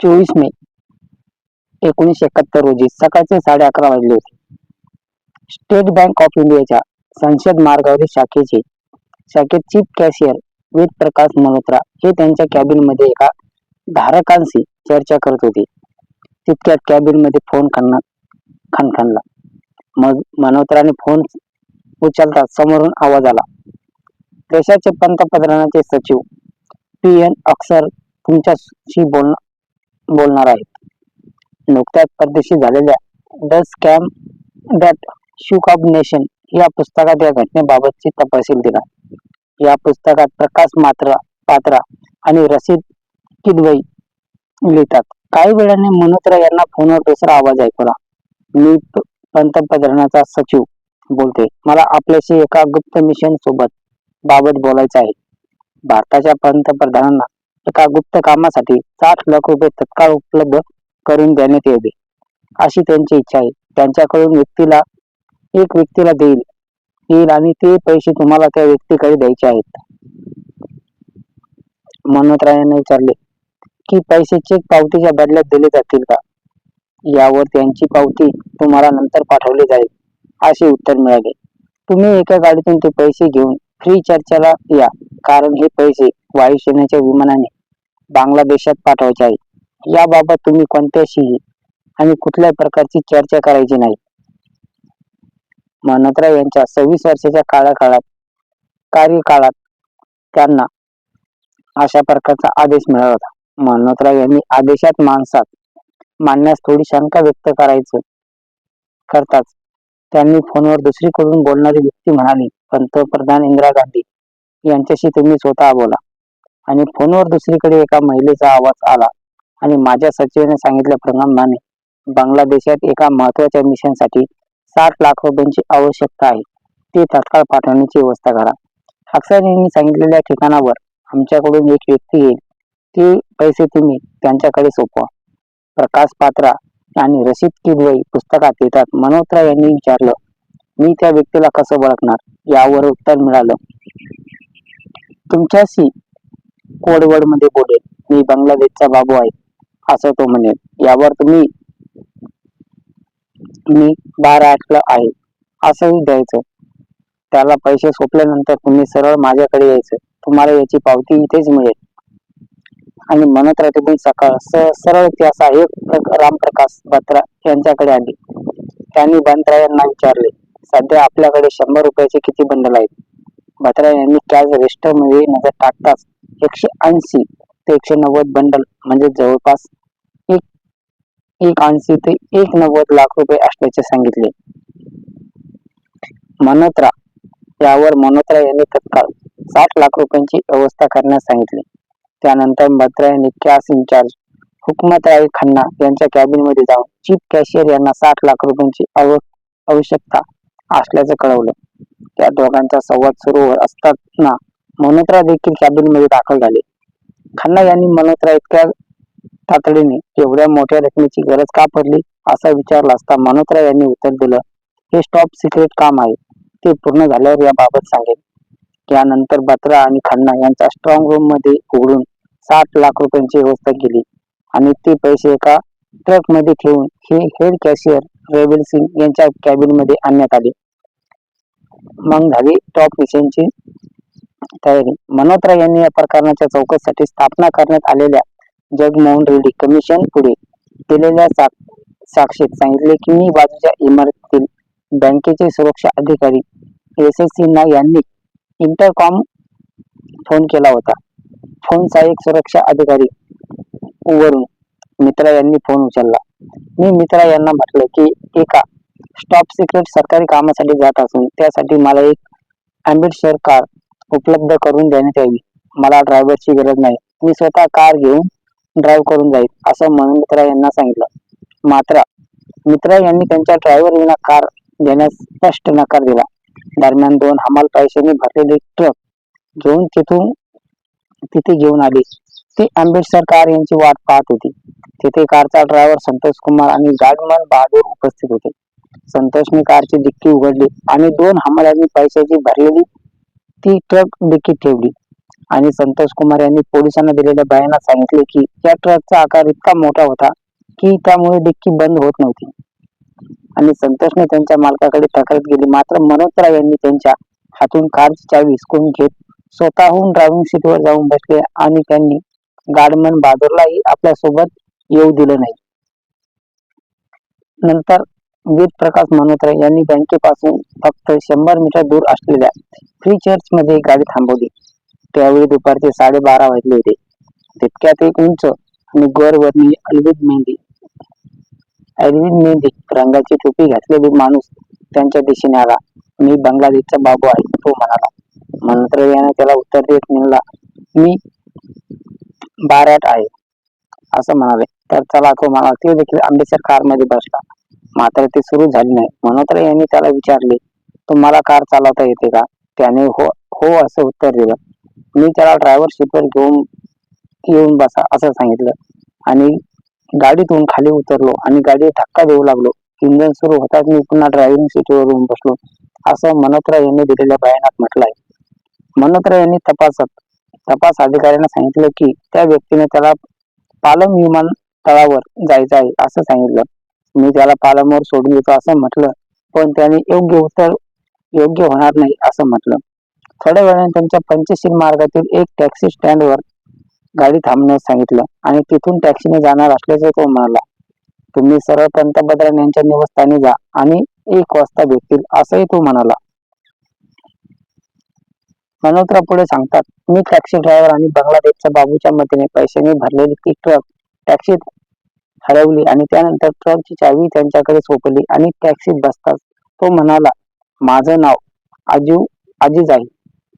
चोवीस मे एकोणीसशे एकाहत्तर रोजी सकाळचे साडे अकरा वाजले होते. स्टेट बँक ऑफ इंडियाच्या संसद मार्गावरील शाखेचे शाखेत चीफ कॅशियर वेद प्रकाश मल्होत्रा हे त्यांच्या कॅबिनमध्ये एका धारकांशी चर्चा करत होते. तितक्यात कॅबिनमध्ये फोन खणना खणखणला. मग मल्होत्राने फोन उचलता समोरून आवाज आला. देशाचे पंतप्रधानाचे सचिव पी एन अक्षर तुमच्याशी बोलणं बोलणार आहेत. नुकत्याच परदेशी झालेल्या the scam that shook of nation या पुस्तकात या घटनेबाबतची तपशील दिला. या पुस्तकात प्रकाश मात्रा पात्रा आणि रशीद किदवई लिहितात. काही वेळाने मनोत्रा यांना फोनवर दुसरा आवाज ऐकवला मी पंतप्रधानाचा सचिव बोलते. मला आपल्याशी एका गुप्त मिशन सोबत बाबत बोलायचं आहे. भारताच्या पंतप्रधानांना एका गुप्त कामासाठी साठ लाख रुपये तत्काळ उपलब्ध करून देण्यात यावे अशी त्यांची इच्छा आहे. त्यांच्याकडून व्यक्तीला एक व्यक्तीला देईल येईल आणि ते पैसे तुम्हाला त्या व्यक्तीकडे द्यायचे आहेत. मल्होत्रा विचारले की पैसे चेक पावतीच्या बदल्यात दिले जातील का? यावर त्यांची पावती तुम्हाला नंतर पाठवली जाईल असे उत्तर मिळाले. तुम्ही एका गाडीतून ते पैसे घेऊन फ्री चर्चेला या कारण हे पैसे वायुसेनेच्या विमानाने बांगलादेशात पाठवायचे आहे. याबाबत तुम्ही कोणत्याशीही आणि कुठल्याही प्रकारची चर्चा करायची नाही. मल्होत्रा यांच्या सव्वीस वर्षाच्या काळाकाळात कार्यकाळात त्यांना अशा प्रकारचा आदेश मिळाला होता. मल्होत्रा यांनी आदेशात माणसात मानण्यास थोडी शंका व्यक्त करायचं करताच त्यांनी फोनवर दुसरीकडून बोलणारी व्यक्ती म्हणाली पंतप्रधान इंदिरा गांधी यांच्याशी तुम्ही स्वतः बोला. आणि फोनवर दुसरीकडे एका महिलेचा आवाज आला आणि माझ्या सचिवाने सांगितल्याप्रमाणे बांगलादेशात एका महत्त्वाच्या मिशनसाठी साठ लाख रुपयांची आवश्यकता आहे. ती तात्काळ पाठवण्याची व्यवस्था करा. अक्षर यांनी सांगितलेल्या ठिकाणावर आमच्याकडून एक व्यक्ती येईल. ते पैसे तुम्ही त्यांच्याकडे सोपवा. प्रकाश पात्रा आणि रशीद किदवई पुस्तकात येतात. मल्होत्रा यांनी विचारलं मी त्या व्यक्तीला कसं ओळखणार? यावर उत्तर मिळालं. तुमच्याशी कोडवर्डमध्ये बोलेल मी बांगलादेशचा बाबू आहे असं तो म्हणेल. यावर तुम्ही मी बारा आठला आहे असंही द्यायचं. त्याला पैसे सोपल्यानंतर तुम्ही सरळ माझ्याकडे यायचं. तुम्हाला याची पावती इथेच मिळेल. आणि म्हणत तिथून सकाळ सरळ त्या सहाय्यक रामप्रकाश बत्रा यांच्याकडे आले. त्यांनी बंत्रा यांना विचारले सध्या आपल्याकडे शंभर रुपयाचे किती बंडल आहेत? बत्रा यांनी कॅश रेजिस्टरमध्ये नजर टाकताच एकशे ऐंशी ते एकशे नव्वद बंडल म्हणजे जवळपास एक एक ऐंशी ते एक नव्वद लाख रुपये असल्याचे सांगितले. मनोत्रा यावर मनोत्रा यांनी तत्काळ साठ लाख रुपयांची व्यवस्था करण्यास सांगितले. त्यानंतर बत्रा यांनी कॅश इन्चार्ज हुकमतराय खन्ना यांच्या कॅबिनमध्ये जाऊन चीफ कॅशियर यांना साठ लाख रुपयांची आवश्यकता असल्याचं कळवलं. त्या दोघांचा संवाद सुरू असताना मल्होत्रा देखील कॅबिनमध्ये दाखल झाले. खन्ना यांनी मल्होत्रा इतक्या तातडीने एवढ्या मोठ्या रकमेची गरज का पडली असा विचारला असता मल्होत्रा यांनी उत्तर दिलं हे टॉप सिक्रेट काम आहे. ते पूर्ण झाल्यावर याबाबत सांगेल यानंतर बत्रा आणि खन्ना यांचा स्ट्रॉंग रूममध्ये उघडून साठ लाख रुपयांची व्यवस्था केली आणि ते पैसे एका ट्रकमध्ये ठेवून हे हेड कॅशियर रेबल सिंग यांच्या कॅबिनमध्ये आणण्यात आले. मग झाली टॉप विषयांची तयारी. मल्होत्रा यांनी या प्रकरणाच्या चौकशीसाठी स्थापना करण्यात आलेल्या जगमोहन रेड्डी कमिशन पुढे दिलेल्या साक्षीत सांगितले की मी बाजूच्या इमारतीतील बँकेचे सुरक्षा अधिकारी एस एस सिन्हा यांनी इंटरकॉम फोन केला होता. फोनचा एक सुरक्षा अधिकारी वरून मित्रा यांनी फोन उचलला. मी मित्रा यांना म्हटलं की एका स्टॉप सिक्रेट सरकारी कामासाठी जात असून त्यासाठी मला एक अँबिटशर कार उपलब्ध करून देण्यात यावी. मला ड्रायव्हरची गरज नाही. मी स्वतः कार घेऊन ड्राईव्ह करून जाईल असं म्हणून मित्रा यांना सांगितलं. मात्र मित्रा यांनी त्यांच्या ड्रायव्हर विना कार घेण्यास स्पष्ट नकार दिला. दरम्यान दोन हमाल पैशांनी भरलेले ट्रक घेऊन तिथून तिथे घेऊन आले. ते आंबेडकर कार यांची वाट पाहत होती. तिथे कारचा ड्रायव्हर संतोष कुमार आणि गार्डमन बहादूर उपस्थित होते. संतोषने कारची डिक्की उघडली आणि दोन हमालांनी पैशाची भरलेली ती ट्रक डिक्कीत ठेवली. आणि संतोष कुमार यांनी पोलिसांना दिलेल्या बयानात सांगितले की या ट्रकचा आकार इतका मोठा होता की त्यामुळे डिक्की बंद होत नव्हती. आणि संतोषने त्यांच्या मालकाकडे तक्रार केली. मात्र मनोत्रा यांनी त्यांच्या हातून कारची चावी हिसकून घेत स्वतःहून ड्रायव्हिंग सीटवर जाऊन बसले आणि त्यांनी गाडमन बहादूरलाही आपल्यासोबत येऊ दिलं नाही. नंतर प्रकाश मानोत्रा यांनी बँकेपासून फक्त शंभर मीटर दूर असलेल्या फ्री चर्च मध्ये गाडी थांबवली. त्यावेळी दुपारचे साडेबारा वाजले होते. तितक्यात एक उंच आणि गोरवर्णीय अलविद मेहंदी अलविद मेहंदी रंगाची टोपी घातलेली माणूस त्यांच्या दिशेने आला. मी बांगलादेशचा बाबू आहे तो म्हणाला. मंत्र याने त्याला उत्तर देत म्हणला मी बाराट आहे असं म्हणाले. तर चला तो म्हणाला. ते देखील आंबेसर कारमध्ये बसला. मात्र ते सुरू झाले नाही. मनोत्र यांनी त्याला विचारले तुम्हाला कार चालवता येते का? त्याने हो हो असं उत्तर दिलं. मी त्याला ड्रायव्हर सीटवर घेऊन येऊन बसा असं सांगितलं. आणि गाडीतून खाली उतरलो आणि गाडी धक्का देऊ लागलो. इंजन सुरू होताच मी पुन्हा ड्रायव्हिंग सीटवर येऊन बसलो असं मनोत्रा यांनी दिलेल्या बयानात म्हटलं आहे मनोत्रा यांनी तपासात तपास अधिकाऱ्यांना सांगितलं की त्या व्यक्तीने त्याला पालम विमान तळावर जायचं आहे असं सांगितलं. मी त्याला पालमवर सोडून देतो असं म्हटलं. पण त्याने योग्य उत्तर योग्य होणार नाही असं म्हटलं. थोड्या वेळाने त्यांच्या पंचशील मार्गातील एक टॅक्सी स्टँडवर गाडी थांबण्यास सांगितलं आणि तिथून टॅक्सीने जाणार असल्याचं तो म्हणाला. तुम्ही सरळ पंतप्रधान यांच्या निवासस्थानी जा आणि एक वाजता भेटतील असंही तो म्हणाला. मनोत्रा पुढे सांगतात मी टॅक्सी ड्रायव्हर आणि बांगलादेशच्या बाबूच्या मदतीने पैशाने भरलेली ती ट्रक टॅक्सीत हरवली आणि त्यानंतर ट्रकची चावी त्यांच्याकडे सोपली आणि टॅक्सीत बसताच तो म्हणाला माझं नाव आजू अजीज आहे.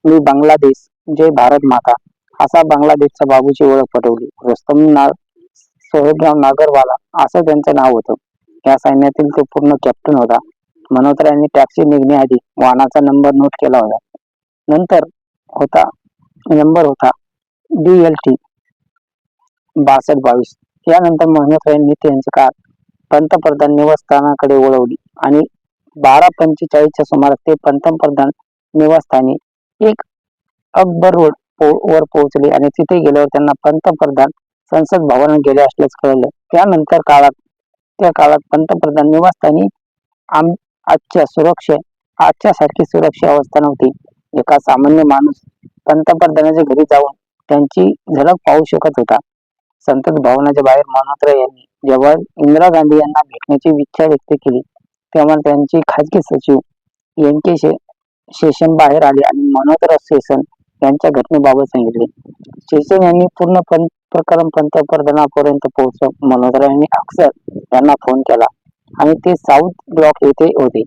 मी बांगलादेश जय भारत माता. असा बांगलादेशच्या बाबूची ओळख पटवली. रुस्तम नाग सोहेबराव नागरवाला असं त्यांचं नाव होतं. या सैन्यातील तो पूर्ण कॅप्टन होता. मनोत्रा यांनी टॅक्सी निघण्याआधी वाहनाचा नंबर नोट केला होता. नंतर होता नंबर होता डी एल टी बासष्ट बावीस. यानंतर मनोत्रा यांनी त्यांची कार पंतप्रधान निवासस्थानाकडे वळवली आणि बारा पंचेचाळीसच्या सुमारास ते पंतप्रधान निवासस्थानी एक अकबर रोड पो- वर पोहोचले आणि तिथे गेल्यावर त्यांना पंतप्रधान संसद भवनात गेले असल्याचं कळलं. त्यानंतर काळात त्या काळात पंतप्रधान निवासस्थानी आम आजच्या सुरक्षे आजच्या सारखी सुरक्षा अवस्था नव्हती. एका सामान्य माणूस पंतप्रधानाच्या घरी जाऊन त्यांची झलक पाहू शकत होता. संसद भवनाच्या बाहेर मल्होत्रा यांनी जेव्हा इंदिरा गांधी यांना भेटण्याची इच्छा व्यक्त केली तेव्हा त्यांचे खाजगी सचिव एन के शे शेषन बाहेर आले आणि मल्होत्रा शेषन यांच्या घटनेबाबत सांगितले. शेषन यांनी पूर्ण प्रकरण पंतप्रधानापर्यंत पोहोचव मल्होत्रा यांनी अक्षर यांना फोन केला आणि ते साऊथ ब्लॉक येथे होते.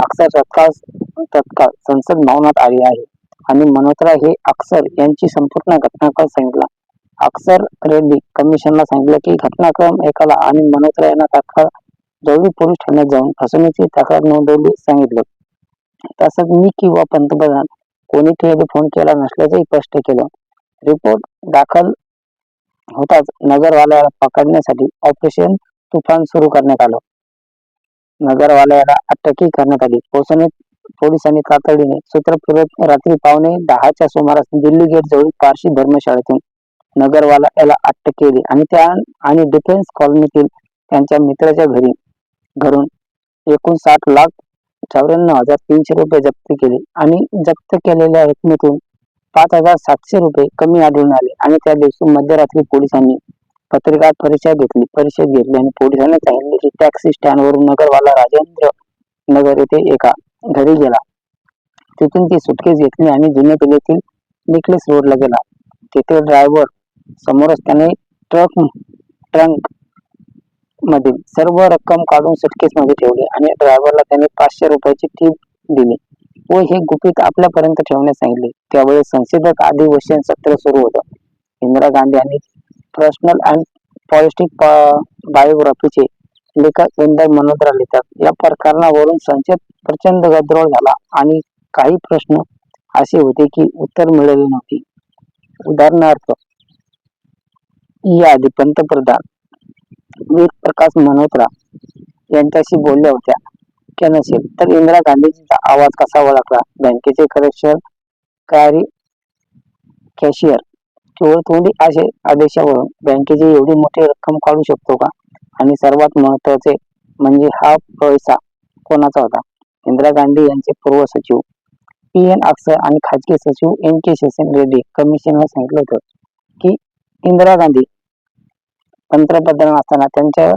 अक्षर तत्काळ तत्काळ संसद भवनात आले आहे आणि मल्होत्रा हे अक्षर यांची संपूर्ण घटनाकाळ सांगितला. अक्षर रेड्डी कमिशनला सांगितलं की घटनाक्रम एकाला आणि मल्होत्रा यांना तात्काळ जवळी पोलीस ठाण्यात जाऊन फसवणुकीची तक्रार नोंदवली सांगितलं. तसंच मी किंवा पंतप्रधान कोणी टेलिफोन केला नसल्याचंही स्पष्ट केलं. रिपोर्ट दाखल होताच नगरवाल्याला पकडण्यासाठी ऑपरेशन तुफान सुरू करण्यात आलं. नगरवाल्याला अटकही करण्यात आली. पोहोचणे पोलिसांनी तातडीने सूत्र रात्री पावणे दहाच्या सुमारास दिल्ली गेट जवळ पारशी धर्मशाळेतून नगरवाला याला अटक केली आणि त्या आणि डिफेन्स कॉलनीतील त्यांच्या मित्राच्या घरी घरून एकूण साठ लाख चौऱ्याण्णव हजार तीनशे रुपये जप्त केले. आणि जप्त केलेल्या रकमेतून पाच हजार सातशे रुपये कमी आढळून आले. आणि त्या दिवशी मध्यरात्री पोलिसांनी पत्रकार परिषद घेतली. परिषद घेतली आणि पोलिसांनी सांगितले की टॅक्सी स्टँड वरून नगरवाला राजेंद्र नगर येथे एका घरी गेला. तिथून ती सुटकेस घेतली आणि जुन्या किल्ल्यातील निकलेस रोडला गेला. तेथे ड्रायव्हर समोरच त्याने ट्रक ट्रंक मधील सर्व रक्कम काढून सुटकेस मध्ये ठेवली आणि ड्रायव्हरला त्याने पाचशे रुपयाची टीप दिली. व हे गुपित आपल्यापर्यंत ठेवण्यास सांगितले. त्यावेळी संसदेत अधिवेशन सत्र सुरू होतं. इंदिरा गांधी यांनी पर्सनल अँड पॉलिटिक बायोग्राफीचे लेखक विंदर मल्होत्रा लिहितात. या प्रकरणावरून संसद प्रचंड गदरोळ झाला आणि काही प्रश्न असे होते की उत्तर मिळाले नव्हती. उदाहरणार्थ याआधी पंतप्रधान वीर प्रकाश मल्होत्रा यांच्याशी बोलल्या होत्या. की नसेल तर इंदिरा गांधीजीचा आवाज कसा ओळखला? बँकेचे करेक्शन कार्य कॅशियर केवळ तोंडी आशे आदेशावरून बँकेची एवढी मोठी रक्कम काढू शकतो का? आणि सर्वात महत्त्वाचे म्हणजे हा पैसा कोणाचा होता? इंदिरा गांधी यांचे पूर्व सचिव पी एन अक्षर आणि खाजगी सचिव एन के शेषन रेड्डी कमिशनला सांगितलं होतं की इंदिरा गांधी पंतप्रधान असताना त्यांच्या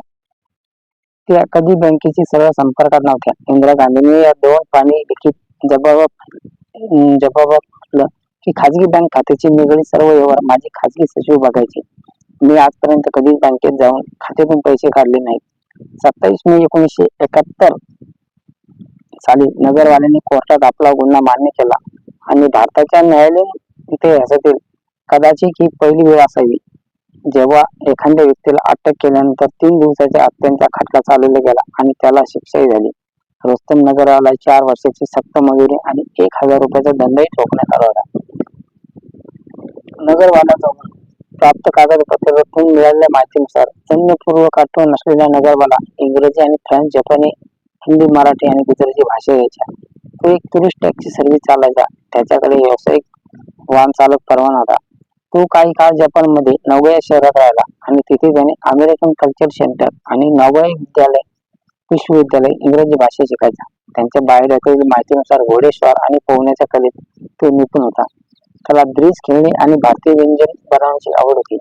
त्या कधी बँकेची सर्व संपर्कात नव्हत्या. इंदिरा गांधींनी या दोन पाणी लिखित जबाब जबाब की खाजगी बँक खात्याची निगडीत सर्व व्यवहार माझी खाजगी सचिव बघायचे. मी आजपर्यंत कधीच बँकेत जाऊन खात्यातून पैसे काढले नाहीत. सत्तावीस मे एकोणीसशे एकाहत्तर साली नगरवाल्यांनी कोर्टात आपला गुन्हा मान्य केला आणि भारताच्या न्यायालयीन इतिहासातील कदाचित ही पहिली वेळ असावी. जेव्हा एखाद्या व्यक्तीला अटक केल्यानंतर तीन दिवसाच्या आत त्यांचा खटला चालवला गेला आणि त्याला शिक्षाही झाली. रोस्तम नगरवाला चार वर्षाची सक्त मजुरी आणि एक हजार रुपयाचा दंडही ठोकण्यात आला होता. नगरवालाजवळ प्राप्त कागदपत्रातून मिळालेल्या माहितीनुसार जन्यपूर्वक आठवण नसलेल्या नगरवाला इंग्रजी आणि फ्रेंच जपानी हिंदी मराठी आणि गुजराती भाषा यायच्या तो एक टुरिस्ट टॅक्सी सर्व्हिस चालायचा त्याच्याकडे व्यावसायिक वाहन चालक परवाना होता. तो काही काळ जपानमध्ये नवोया शहरात राहिला आणि तिथे त्याने अमेरिकन कल्चर सेंटर आणि नवोया विद्यालय विश्वविद्यालय इंग्रजी भाषा शिकायचा. त्यांच्या बायोडाटातील माहितीनुसार घोडेश्वर आणि पोहण्याच्या कलेत तो निपुण होता. त्याला ब्रिज खेळणे आणि भारतीय व्यंजन बनवण्याची आवड होती.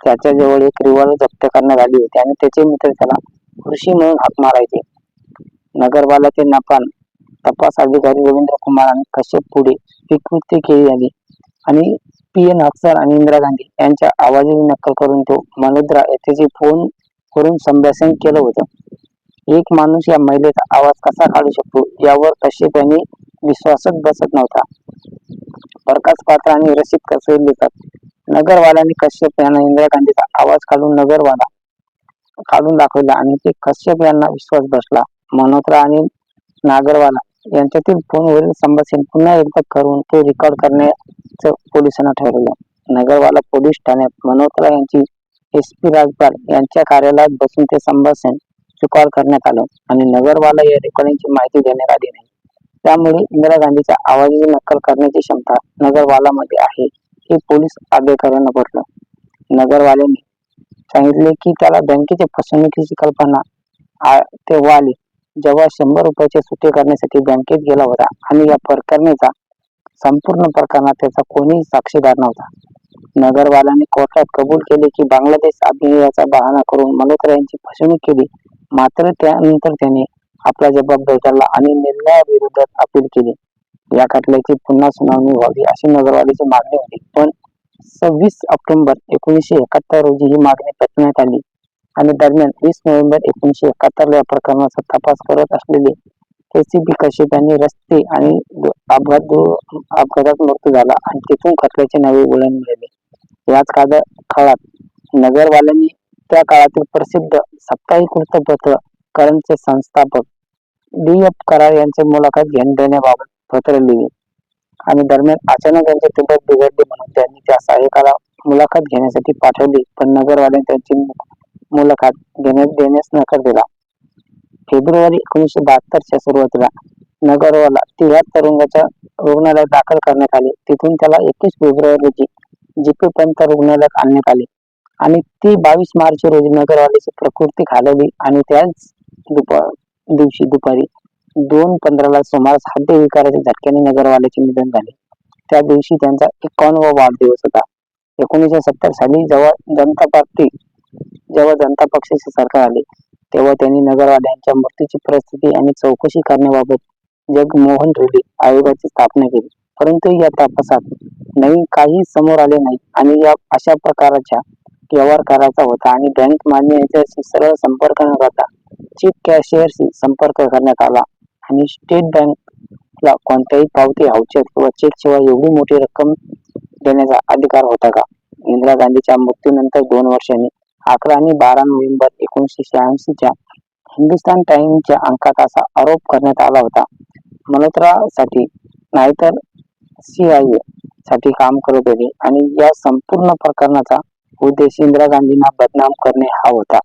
त्याच्याजवळ एक रिव्हॉल्वर जप्त करण्यात आली होती आणि त्याचे मित्र त्याला कृषी म्हणून हात मारायचे. नगरवाला ते नपान तपास अधिकारी रवींद्र कुमार आणि कश्यप पुढे ही केली आली आणि पी. एन. अक्सर आणि इंदिरा गांधी यांच्या आवाजाची नक्कल करून तो मनोद्रा येथे फोन करून संभाषण केलं होतं. एक माणूस या महिलेचा आवाज कसा काढू शकतो यावर कश्यप यांनी विश्वासच बसत नव्हता. प्रकाश पात्र आणि रशीद कसे लिहितात? नगरवाल्याने कश्यप यांना इंदिरा गांधीचा आवाज काढून नगरवाला काढून दाखवला आणि ते कश्यप यांना विश्वास बसला. मनोत्रा आणि नागरवाला यांच्यातील फोनवरील संभाषण पुन्हा एकदा करून ते रेकॉर्ड करण्याचं पोलिसांना ठरवलं. नगरवाला पोलीस ठाण्यात मनोहरला यांची एस पी राजपाल यांच्या कार्यालयात बसून ते संभाषण रेकॉर्ड करण्यात आलं आणि नगरवाला या रेकॉर्डिंगची माहिती देण्यात आली नाही. त्यामुळे इंदिरा गांधीच्या आवाजाची नक्कल करण्याची क्षमता नगरवालामध्ये आहे हे पोलीस अधिकाऱ्यांना पटलं. नगरवाल्यांनी सांगितले की त्याला बँकेच्या फसवणुकीची कल्पना तेव्हा आली. जेव्हा शंभर रुपयाचे सुटे करण्यासाठी बँकेत गेला होता आणि या प्रकरणाचा संपूर्ण प्रकरणात त्याचा कोणीही साक्षीदार नव्हता. नगरवाल्याने कोर्टात कबूल केले की बांगलादेश अभियाचा बहाणा करून मल्होत्रा यांची फसवणूक केली. मात्र त्यानंतर त्याने आपला जबाब धरला आणि निर्णयाविरोधात अपील केली. या खटल्याची पुन्हा सुनावणी व्हावी अशी नगरवालीची मागणी होती. पण सव्वीस ऑक्टोबर एकोणीसशे एकाहत्तर रोजी ही मागणी पटण्यात आली. आणि दरम्यान वीस नोव्हेंबर एकोणीशे एकाहत्तर या प्रकरणाचा तपास करत असलेले एसीबी कश्यप यांनी रस्ते आणि अपघात अपघातात मृत्यू झाला आणि तिथून खटल्याचे नवे वळण मिळाले. याच काद काळात नगरवाल्यांनी त्या काळातील प्रसिद्ध साप्ताहिक वृत्तपत्र करणचे संस्थापक डी. एफ. करार यांचे मुलाखत घेऊन देण्याबाबत पत्र लिहिले. आणि दरम्यान अचानक त्यांची तब्येत बिघडली म्हणून त्यांनी त्या सहाय्यकाला मुलाखत घेण्यासाठी पाठवली पण नगरवाल्यांनी त्यांची मुलाखत घेण्यास देण्यास नकार दिला. फेब्रुवारी एकोणीसशे बहात्तरच्या सुरुवातीला नगरवाला तिहार तुरुंगाच्या रुग्णालयात दाखल करण्यात आले. तिथून त्याला एकवीस फेब्रुवारी रोजी जीपी पंत रुग्णालयात आणण्यात आले. आणि ती बावीस मार्च रोजी नगरवाल्याची प्रकृती खालवली आणि त्याच दुपार दिवशी दुपारी दोन पंधराला सुमारास हृदय विकाराच्या झटक्याने नगरवाल्याचे निधन झाले. त्या दिवशी त्यांचा एकावन्नवा वाढदिवस होता. एकोणीसशे सत्तर साली जवळ जनता पार्टी जेव्हा जनता पक्षाचे सरकार आले तेव्हा त्यांनी नगरवाल्यांच्या मृत्यूची परिस्थिती आणि चौकशी करण्याबाबत जगमोहन रेड्डी आयोगाची स्थापना केली. परंतु या तपासात नवीन काही समोर आले नाही आणि या अशा प्रकारच्या व्यवहार करायचा होता आणि बँक मान्य यांच्याशी सरळ संपर्क न करता चीफ कॅशियरशी संपर्क करण्यात आला आणि स्टेट बँकला कोणत्याही पावती हावचेत किंवा चेक शिवाय एवढी मोठी रक्कम देण्याचा अधिकार होता का? इंदिरा गांधीच्या मृत्यूनंतर दोन वर्षांनी अकरा आणि बारा नोव्हेंबर एकोणीसशे शहाऐंशीच्या हिंदुस्तान टाइम्सच्या अंकात असा आरोप करण्यात आला होता. मल्होत्रासाठी नाहीतर सीआयए साठी काम करत होते आणि या संपूर्ण प्रकरणाचा उद्देश इंदिरा गांधींना बदनाम करणे हा होता.